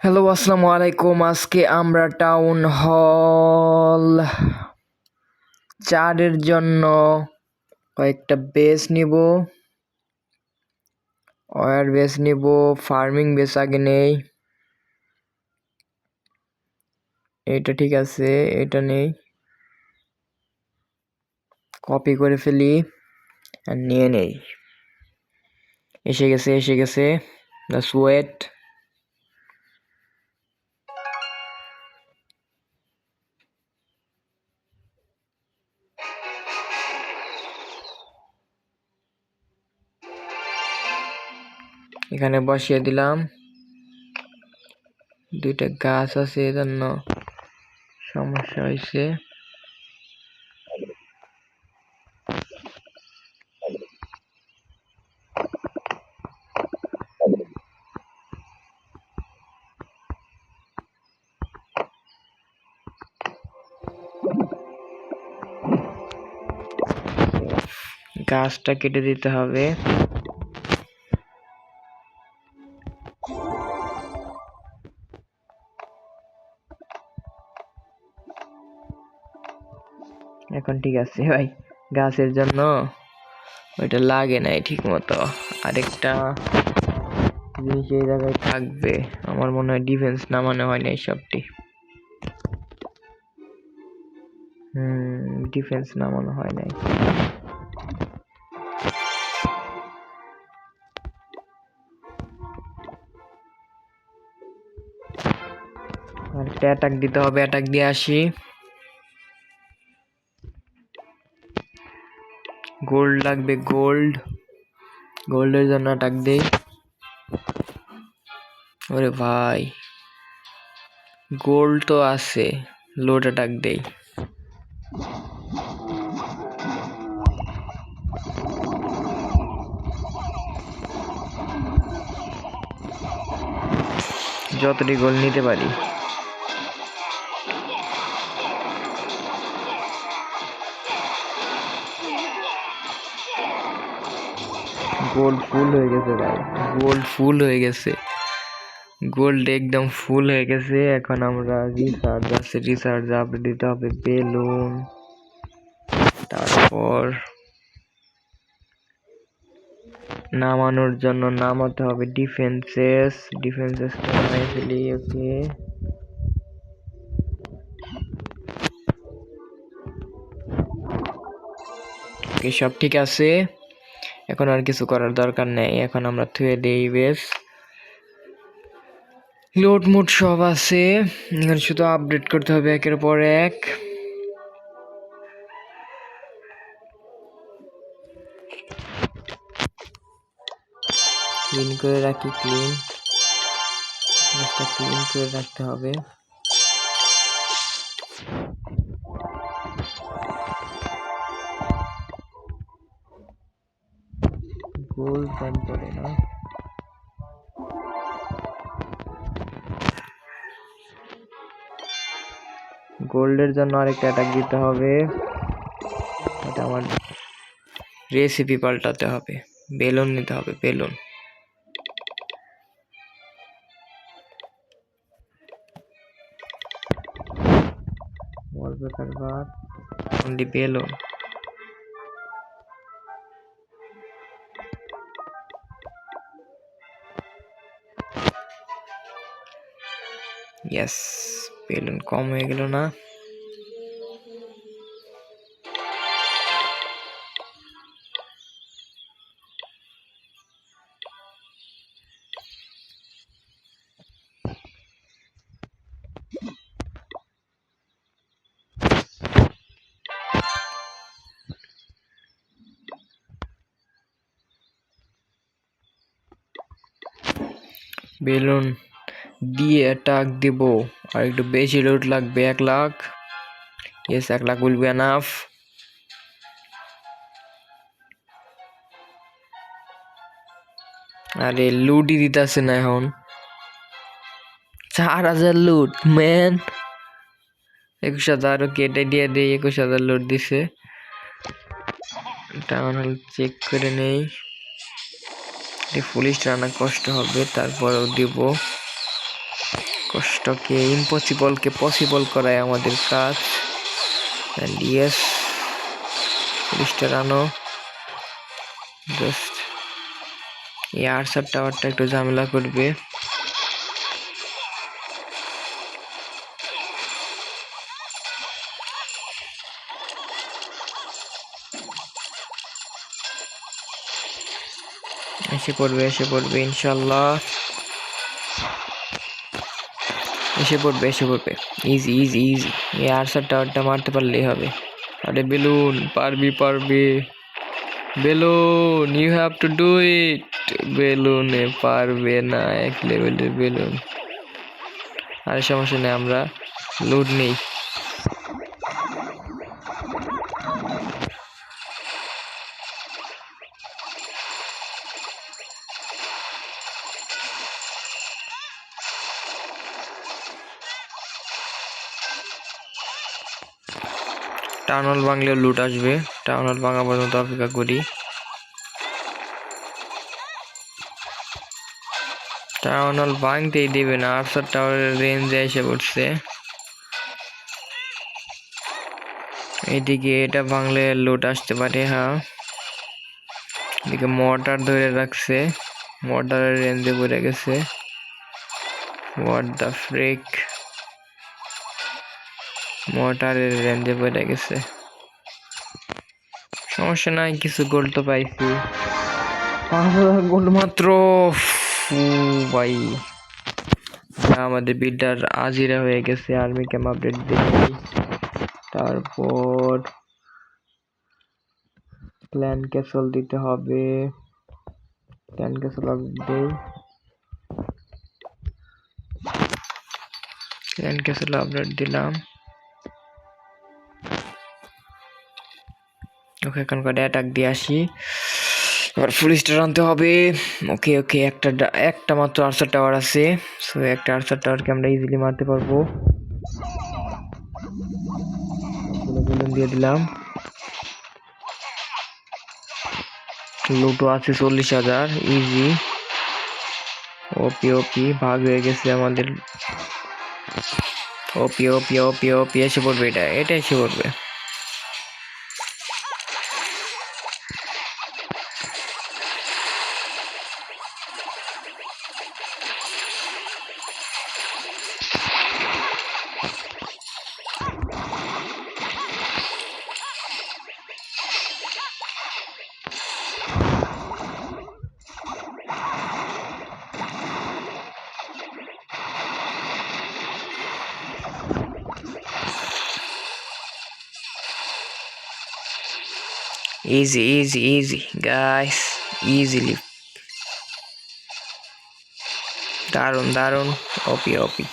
Hello, আসসালামু আলাইকুম। আজকে আমরা টাউন হল চারের জন্য কয়েকটা বেস নিব। ওয়ার বেস নিব, ফার্মিং বেস আগে নেই। এটা ঠিক আছে, এটা নেই। কপি করে ফেলি আর নিয়ে নেই। এসে গেছে এসে গেছে। দ্য সোয়েট এখানে বসিয়ে দিলাম। দুইটা গাছ আছে এজন্য সমস্যা হয়েছে গাছটা কেটে দিতে হবে। এখন ঠিক আছে ভাই। গাছের জন্য ওইটা লাগে নাই ঠিক মতো আরেকটা জিনিস এই জায়গায় থাকবে। আমার মনে হয় ডিফেন্স নামানো হয় না সবটি। ডিফেন্স নামানো হয় নাই। আরেকটা অ্যাটাক দিতে হবে অ্যাটাক দিয়ে আসি। গোল্ড লাগবে গোল্ড গোল্ডের জন্য দেই ওরে ভাই। গোল্ড তো আছে লোড অ্যাটাক দেই যতটি গোল নিতে পারি। গোল্ড ফুল হয়ে গেছে ভাই। গোল্ড ফুল হয়ে গেছে। গোল্ড একদম ফুল হয়ে গেছে। এখন আমরা রিসার্চ আছে। রিসার্চ আপডেট দিতে হবে। বেলুন। তারপর নামানোর জন্য নামাতে হবে ডিফেন্সেস ডিফেন্সেস নামাই ফেলি ওকে, সব ঠিক আছে? এখন আর কিছু করার দরকার নেই। এখন আমরা থুয়ে দেই বেশ। লোড মোড সব আছে। এখানে শুধু আপডেট করতে হবে একের পর এক। ক্লিন করে রাখি ক্লিন ক্লিন করে রাখতে হবে। গোল প্যান পড়ে না। গোল্ডের জন্য আরেকটা অ্যাটাক দিতে হবে। এটা আমার রেসিপি পাল্টাতে হবে। বেলুন নিতে হবে, balloon. Wallpaper balloon. Yes balloon কম হয়ে গেল না বেলুন দিয়ে অ্যাটাক দিব। আর একটু বেশি লোড লাগবে, এক লাখ। ইয়েস এক লাখ উইল বি এনাফ আরে লুটই দিতেছে না এখন। চার হাজার লুট ম্যান একুশ হাজার কেটে দিয়ে দেই, একুশ হাজার লুট দিছে। চেক করে নেই। পুলিশ আনা কষ্ট হবে, তারপরেও দিব। কষ্টকে ইম্পসিবলকে পসিবল করায় আমাদের কাজ। অ্যান্ড ইয়েস পুলিশটা আনো জাস্ট এই আরসার টাওয়ারটা একটু ঝামেলা করবে। এসে পড়বে এসে পড়বে, ইনশাল্লাহ। এসে পড়বে এসে পড়বে। ইজি ইজি ইজি এই আর্সার টাওয়ারটা মারতে পারলেই হবে। আরে বেলুন, পারবি পারবি। Balloon you have to do it বেলুনে পারবে না, এক লেভেলের বেলুন। আরে সমস্যা নেই, আমরা লুট নেই। টাউনল বাংলে লুট আসবে। টাউনল ভাঙা পর্যন্ত অপেক্ষা করি। টাউনল ভাঙতেই দেবে না, আফসার টাওয়ারের রেঞ্জে এসে পড়ছে। এদিকে এটা ভাঙলে লুট আসতে পারে হ্যাঁ। এদিকে মোটর ধরে রাখছে। মোটরের রেঞ্জে পড়ে গেছে। হোয়াট দ্য ফ্রেক মোটরের রেঞ্জে পড়ে গেছে। সমস্যা নাই কিছু গোল্ড তো পাইছি। গোল্ড মাত্র ফু, ভাই। আমাদের বিল্ডার আজিরা হয়ে গেছে আর্মি ক্যাম্প আপডেট দেখি তারপর প্ল্যান ক্যাসল দিতে হবে। Plan castle update plan castle update দিলাম। ওকে এখন করে অ্যাটাক দিয়ে আসি। এবার ফুল স্টার আনতে হবে। ওকে ওকে একটা একটা মাত্র আর্সার টাওয়ার আছে। সো একটা আর্সার টাওয়ারকে আমরা ইজিলি মারতে পারব। দিয়ে দিলাম। লুটো আছে চল্লিশ হাজার ইজি ওপি ওপি ভাগ হয়ে গেছে আমাদের। ওপি ওপি ওপি ওপি এসে পড়বে এটা এটা এসে পড়বে। Easy, easy, easy, guys. Easily. দারুণ দারুণ ওপি ওপি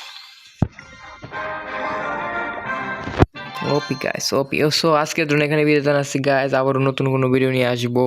ওপি গাইস ওপি সো আজকের জন্য এখানে বিদায় জানাচ্ছি গাইস আবারও নতুন কোনো ভিডিও নিয়ে আসব।